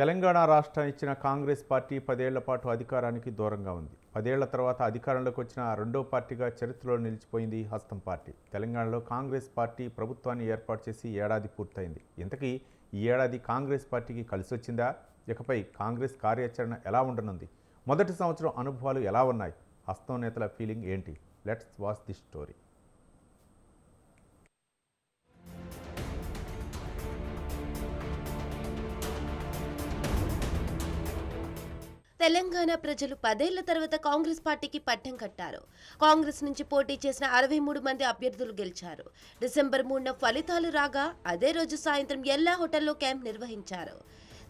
తెలంగాణ రాష్ట్రం ఇచ్చిన కాంగ్రెస్ పార్టీ పదేళ్ళ పాటు అధికారానికి దూరంగా ఉంది. పదేళ్ళ తర్వాత అధికారంలోకి వచ్చిన రెండో పార్టీగా చరిత్రలో నిలిచిపోయింది హస్తం పార్టీ. తెలంగాణలో కాంగ్రెస్ పార్టీ ప్రభుత్వాన్ని ఏర్పాటు చేసి ఏడాది పూర్తయింది. ఇంతకీ ఈ ఏడాది కాంగ్రెస్ పార్టీకి కలిసి వచ్చిందా? ఇకపై కాంగ్రెస్ కార్యాచరణ ఎలా ఉండనుంది? మొదటి సంవత్సరం అనుభవాలు ఎలా ఉన్నాయి? హస్తం నేతల ఫీలింగ్ ఏంటి? Let's watch the story. Telangana ప్రజలు పదేళ్ళ తర్వాత కాంగ్రెస్ పార్టీకి పట్టం కట్టారు. కాంగ్రెస్ నుంచి పోటీ చేసిన అరవై మూడు మంది అభ్యర్థులు గెలిచారు. డిసెంబర్ మూడున ఫలితాలు రాగా అదే రోజు సాయంత్రం ఎల్లా హోటల్లో క్యాంప్ నిర్వహించారు.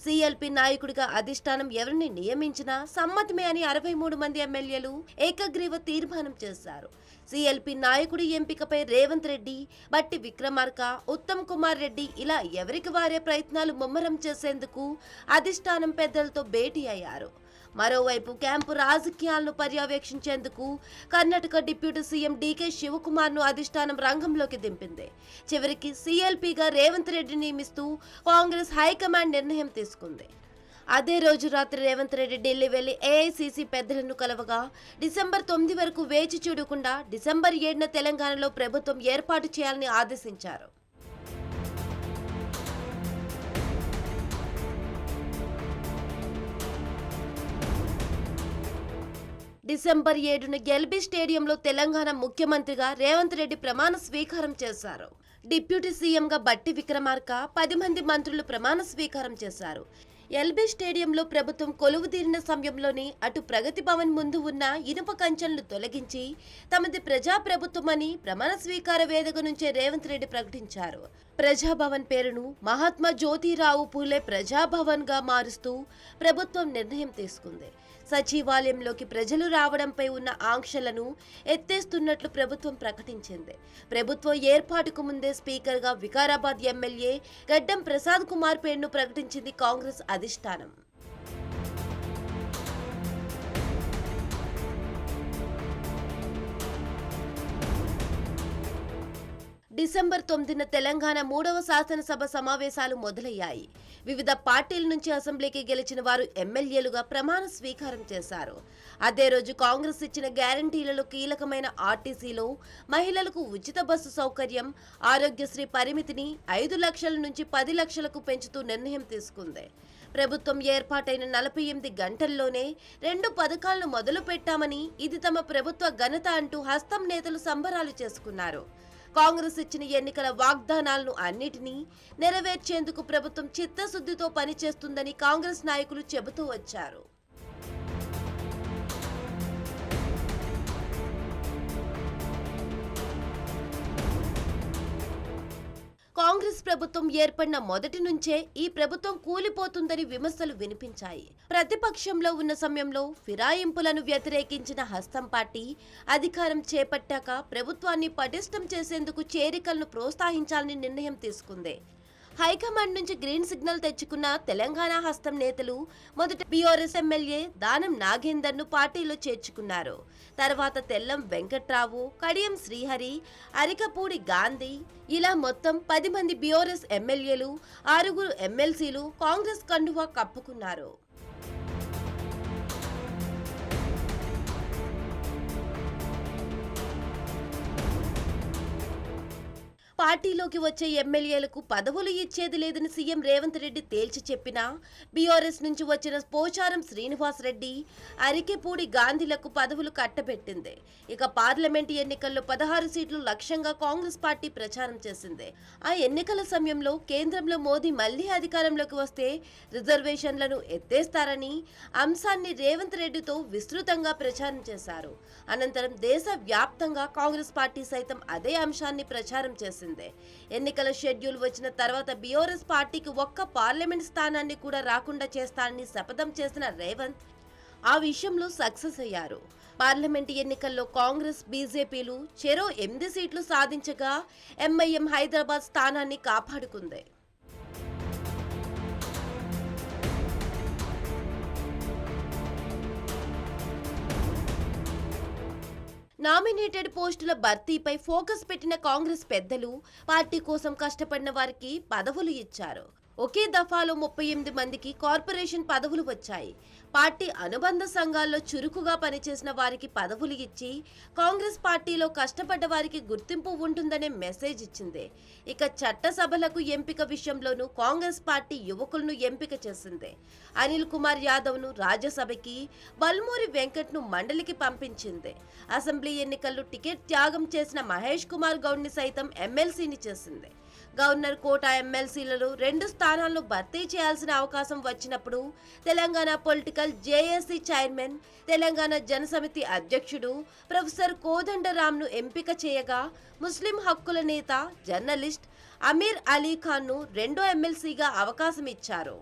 సిఎల్పి నాయకుడిగా అధిష్టానం ఎవరిని నియమించినా సమ్మతమే అని అరవై మూడు మంది ఎమ్మెల్యేలు ఏకగ్రీవ తీర్మానం చేశారు. సిఎల్పి నాయకుడి ఎంపికపై రేవంత్ రెడ్డి బట్టి విక్రమార్క ఉత్తమ్ కుమార్ రెడ్డి ఇలా ఎవరికి వారే ప్రయత్నాలు ముమ్మరం చేసేందుకు అధిష్టానం పెద్దలతో భేటీ అయ్యారు. మరోవైపు క్యాంపు రాజకీయాలను పర్యవేక్షించేందుకు కర్ణాటక డిప్యూటీ సీఎం డీకే శివకుమార్ను అధిష్టానం రంగంలోకి దింపింది. చివరికి సీఎల్పీగా రేవంత్ రెడ్డి నియమిస్తూ కాంగ్రెస్ హైకమాండ్ నిర్ణయం తీసుకుంది. అదే రోజు రాత్రి రేవంత్ రెడ్డి ఢిల్లీ వెళ్ళి ఏఐసీసీ పెద్దలను కలవగా డిసెంబర్ తొమ్మిది వరకు వేచి చూడకుండా డిసెంబర్ ఏడున తెలంగాణలో ప్రభుత్వం ఏర్పాటు చేయాలని ఆదేశించారు. డిసెంబర్ ఏడున గెల్బీ స్టేడియంలో తెలంగాణ ముఖ్యమంత్రిగా రేవంత్ రెడ్డి ప్రమాణ స్వీకారం చేశారు. డిప్యూటీ సీఎంగా బట్టి విక్రమార్క పది మంది మంత్రులు ప్రమాణ స్వీకారం చేశారు. ఎల్బీ స్టేడియంలో ప్రభుత్వం కొలువుదీరిన సమయంలోనే అటు ప్రగతి భవన్ ముందు ఉన్న ఇనుప కంచెలను తొలగించి తమది ప్రజాప్రభుత్వమని ప్రమాణ స్వీకార వేదిక నుంచే రేవంత్ రెడ్డి ప్రకటించారు. ప్రజాభవన్ పేరును మహాత్మా జ్యోతిరావు పూలే ప్రజాభవన్గా మారుస్తూ ప్రభుత్వం నిర్ణయం తీసుకుంది. సచివాలయంలోకి ప్రజలు రావడంపై ఉన్న ఆంక్షలను ఎత్తేస్తున్నట్లు ప్రభుత్వం ప్రకటించింది. ప్రభుత్వం ఏర్పాటుకు ముందే స్పీకర్గా వికారాబాద్ ఎమ్మెల్యే గడ్డం ప్రసాద్ కుమార్ పేరును ప్రకటించింది కాంగ్రెస్ అధిష్టానం. డిసెంబర్ తొమ్మిదిన తెలంగాణ మూడవ శాసనసభ సమావేశాలు మొదలయ్యాయి. వివిధ పార్టీల నుంచి అసెంబ్లీకి గెలిచిన వారు ఎమ్మెల్యేలుగా ప్రమాణ స్వీకారం చేశారు. అదే రోజు కాంగ్రెస్ ఇచ్చిన గ్యారంటీలలో కీలకమైన ఆర్టీసీలో మహిళలకు ఉచిత బస్సు సౌకర్యం ఆరోగ్యశ్రీ పరిమితిని ఐదు లక్షల నుంచి పది లక్షలకు పెంచుతూ నిర్ణయం తీసుకుంది. ప్రభుత్వం ఏర్పాటైన నలభై ఎనిమిది గంటల్లోనే రెండు పథకాలను మొదలు పెట్టామని ఇది తమ ప్రభుత్వ ఘనత అంటూ హస్తం నేతలు సంబరాలు చేసుకున్నారు. కాంగ్రెస్ ఇచ్చిన ఎన్నికల వాగ్దానాలను అన్నిటినీ నెరవేర్చేందుకు ప్రభుత్వం చిత్తశుద్ధితో పనిచేస్తుందని కాంగ్రెస్ నాయకులు చెబుతూ వచ్చారు. ప్రభుత్వం ఏర్పడిన మొదటి నుంచే ఈ ప్రభుత్వం కూలిపోతుందని విమర్శలు వినిపించాయి. ప్రతిపక్షంలో ఉన్న సమయంలో ఫిరాయింపులను వ్యతిరేకించిన హస్తం పార్టీ అధికారం చేపట్టాక ప్రభుత్వాన్ని పటిష్టం చేసేందుకు చేరికలను ప్రోత్సహించాలని నిర్ణయం తీసుకుంది. హైకమాండ్ నుంచి గ్రీన్ సిగ్నల్ తెచ్చుకున్న తెలంగాణ హస్తం నేతలు మొదట బీఆర్ఎస్ ఎమ్మెల్యే దానం నాగేందర్ను పార్టీలో చేర్చుకున్నారు. తర్వాత తెల్లం వెంకట్రావు కడియం శ్రీహరి అరికపూడి గాంధీ ఇలా మొత్తం పది మంది బీఆర్ఎస్ ఎమ్మెల్యేలు ఆరుగురు ఎమ్మెల్సీలు కాంగ్రెస్ కండువా కప్పుకున్నారు. పార్టీలోకి వచ్చే ఎమ్మెల్యేలకు పదవులు ఇచ్చేది లేదని సీఎం రేవంత్ రెడ్డి తేల్చి చెప్పినా బీఆర్ఎస్ నుంచి వచ్చిన పోచారం శ్రీనివాస్ రెడ్డి అరికెపూడి గాంధీలకు పదవులు కట్టబెట్టింది. ఇక పార్లమెంటు ఎన్నికల్లో పదహారు సీట్లు లక్ష్యంగా కాంగ్రెస్ పార్టీ ప్రచారం చేసింది. ఆ ఎన్నికల సమయంలో కేంద్రంలో మోదీ మళ్ళీ అధికారంలోకి వస్తే రిజర్వేషన్లను ఎత్తేస్తారని అంశాన్ని రేవంత్ రెడ్డితో విస్తృతంగా ప్రచారం చేశారు. అనంతరం దేశ వ్యాప్తంగా కాంగ్రెస్ పార్టీ సైతం అదే అంశాన్ని ప్రచారం చేసింది. ఎన్నికల షెడ్యూల్ వచ్చిన తర్వాత బీఆర్ఎస్ పార్టీకి ఒక్క పార్లమెంట్ స్థానాన్ని కూడా రాకుండా చేస్తానని శపథం చేసిన రేవంత్ ఆ విషయంలో సక్సెస్ అయ్యారు. పార్లమెంటు ఎన్నికల్లో కాంగ్రెస్ బీజేపీలు చెరో ఎనిమిది సీట్లు సాధించగా ఎంఐఎం హైదరాబాద్ స్థానాన్ని కాపాడుకుంది. నామినేటెడ్ పోస్టుల భర్తీపై ఫోకస్ పెట్టిన కాంగ్రెస్ పెద్దలు పార్టీ కోసం కష్టపడిన వారికి పదవులు ఇచ్చారు. ఒకే దఫాలో ముప్పై ఎనిమిది మందికి కార్పొరేషన్ పదవులు వచ్చాయి. పార్టీ అనుబంధ సంఘాల్లో చురుకుగా పనిచేసిన వారికి పదవులు ఇచ్చి కాంగ్రెస్ పార్టీలో కష్టపడ్డ వారికి గుర్తింపు ఉంటుందనే మెసేజ్ ఇచ్చింది. ఇక చట్టసభలకు ఎంపిక విషయంలోనూ కాంగ్రెస్ పార్టీ యువకులను ఎంపిక చేసింది. అనిల్ కుమార్ యాదవ్ను రాజ్యసభకి బల్మూరి వెంకట్ను మండలికి పంపించింది. అసెంబ్లీ ఎన్నికల్లో టికెట్ త్యాగం చేసిన మహేష్ కుమార్ గౌడ్ని సైతం ఎమ్మెల్సీని చేసింది. గవర్నర్ కోట ఎమ్మెల్సీలలో రెండు స్థానాలను భర్తీ చేయాల్సిన అవకాశం వచ్చినప్పుడు Telangana political JAC chairman Telangana Janasamithi అధ్యక్షుడు ప్రొఫెసర్ కోదండరామ్ను ఎంపిక చేయగా ముస్లిం హక్కుల నేత జర్నలిస్ట్ అమీర్ అలీ ఖాన్ను రెండో ఎమ్మెల్సీగా అవకాశం ఇచ్చారు.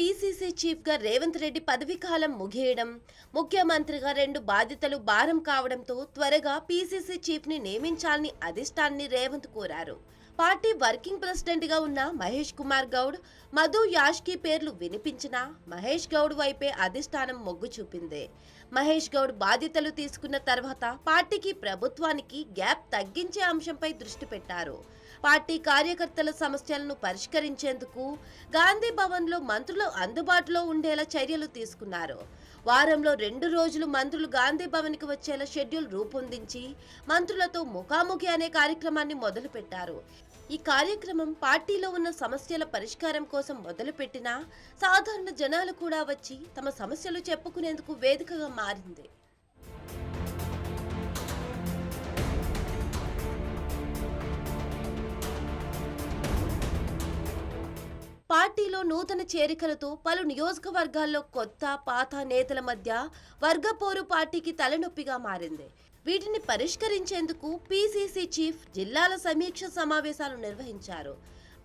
పీసీసీ చీఫ్గా రేవంత్ రెడ్డి పదవీకాలం ముగియడం ముఖ్యమంత్రిగా రెండు బాధ్యతలు భారం కావడంతో త్వరగా పీసీసీ చీఫ్ని నియమించాలని అధిష్టాన్ని రేవంత్ కోరారు. పార్టీ వర్కింగ్ ప్రెసిడెంట్గా ఉన్న మహేష్ కుమార్ గౌడ్ మధు యాష్కి పేర్లు వినిపించినా మహేష్ గౌడ్ వైపే అధిష్టానం మొగ్గు చూపింది. మహేష్ గౌడ్ బాధ్యతలు తీసుకున్న తర్వాత పార్టీకి ప్రభుత్వానికి గ్యాప్ తగ్గించే అంశంపై దృష్టి పెట్టారు. పార్టీ కార్యకర్తల సమస్యలను పరిష్కరించేందుకు గాంధీ భవన్లో మంత్రులు అందుబాటులో ఉండేలా చర్యలు తీసుకున్నారు. వారంలో రెండు రోజులు మంత్రులు గాంధీ భవన్కి వచ్చేలా షెడ్యూల్ రూపొందించి మంత్రులతో ముఖాముఖి అనే కార్యక్రమాన్ని మొదలుపెట్టారు. ఈ కార్యక్రమం పార్టీలో ఉన్న సమస్యల పరిష్కారం కోసం మొదలుపెట్టినా సాధారణ జనాలు కూడా వచ్చి తమ సమస్యలు చెప్పుకునేందుకు వేదికగా మారింది. పార్టీలో నూతన చేరికలతో పలు నియోజకవర్గాల్లో కొత్త పాత నేతల మధ్య వర్గపోరు పార్టీకి తలనొప్పిగా మారింది. వీటిని పరిష్కరించేందుకు పీసీసీ చీఫ్ జిల్లాల సమీక్ష సమావేశాలు నిర్వహించారు.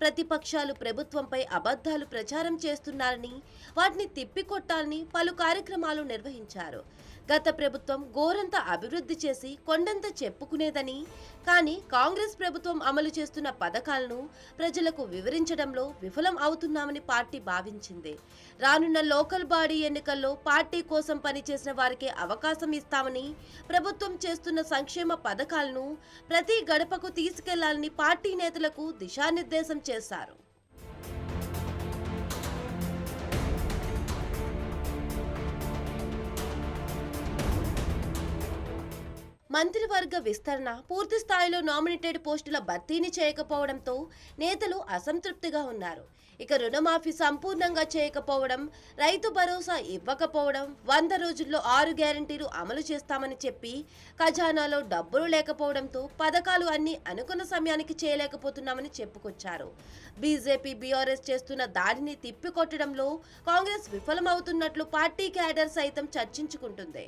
ప్రతిపక్షాలు ప్రభుత్వంపై అబద్ధాలు ప్రచారం చేస్తున్నారని వాటిని తిప్పికొట్టాలని పలు కార్యక్రమాలు నిర్వహించారు. గత ప్రభుత్వం గోరంత అభివృద్ధి చేసి కొండంత చెప్పుకునేదని కానీ కాంగ్రెస్ ప్రభుత్వం అమలు చేస్తున్న పథకాలను ప్రజలకు వివరించడంలో విఫలం అవుతున్నామని పార్టీ భావించింది. రానున్న లోకల్ బాడీ ఎన్నికల్లో పార్టీ కోసం పనిచేసిన వారికి అవకాశం ఇస్తామని ప్రభుత్వం చేస్తున్న సంక్షేమ పథకాలను ప్రతి గడపకు తీసుకెళ్ళాలని పార్టీ నేతలకు దిశానిర్దేశం చేశారు. మంత్రివర్గ విస్తరణ పూర్తి స్థాయిలో నామినేటెడ్ పోస్టుల భర్తీని చేయకపోవడంతో నేతలు అసంతృప్తిగా ఉన్నారు. ఇక రుణమాఫీ సంపూర్ణంగా చేయకపోవడం రైతు భరోసా ఇవ్వకపోవడం వంద రోజుల్లో ఆరు గ్యారంటీలు అమలు చేస్తామని చెప్పి ఖజానాలో డబ్బులు లేకపోవడంతో పథకాలు అన్ని అనుకున్న సమయానికి చేయలేకపోతున్నామని చెప్పుకొచ్చారు. బీజేపీ బీఆర్ఎస్ చేస్తున్న దాడిని తిప్పికొట్టడంలో కాంగ్రెస్ విఫలమవుతున్నట్లు పార్టీ క్యాడర్ సైతం చర్చించుకుంటుంది.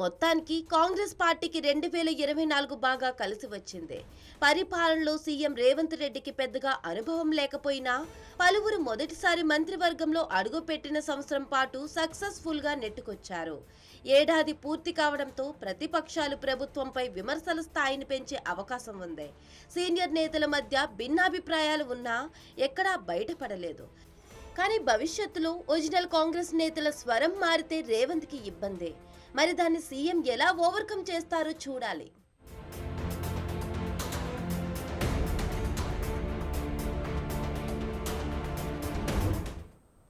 మొత్తానికి కాంగ్రెస్ పార్టీకి రెండు వేల ఇరవై నాలుగు బాగా కలిసి వచ్చింది. పరిపాలనలో సీఎం రేవంత్ రెడ్డికి పెద్దగా అనుభవం లేకపోయినా పలువురు మొదటిసారి మంత్రివర్గంలో అడుగుపెట్టిన సంవత్సరం పాటు సక్సెస్ఫుల్గా నెట్టుకొచ్చారు. ఏడాది పూర్తి కావడంతో ప్రతిపక్షాలు ప్రభుత్వంపై విమర్శల స్థాయిని పెంచే అవకాశం ఉంది. సీనియర్ నేతల మధ్య భిన్నాభిప్రాయాలు ఉన్నా ఎక్కడా బయటపడలేదు. కానీ భవిష్యత్తులో ఒరిజినల్ కాంగ్రెస్ నేతల స్వరం మారితే రేవంత్కి ఇబ్బందే. మరి దాన్ని సీఎం ఎలా ఓవర్కమ్ చేస్తారో చూడాలి.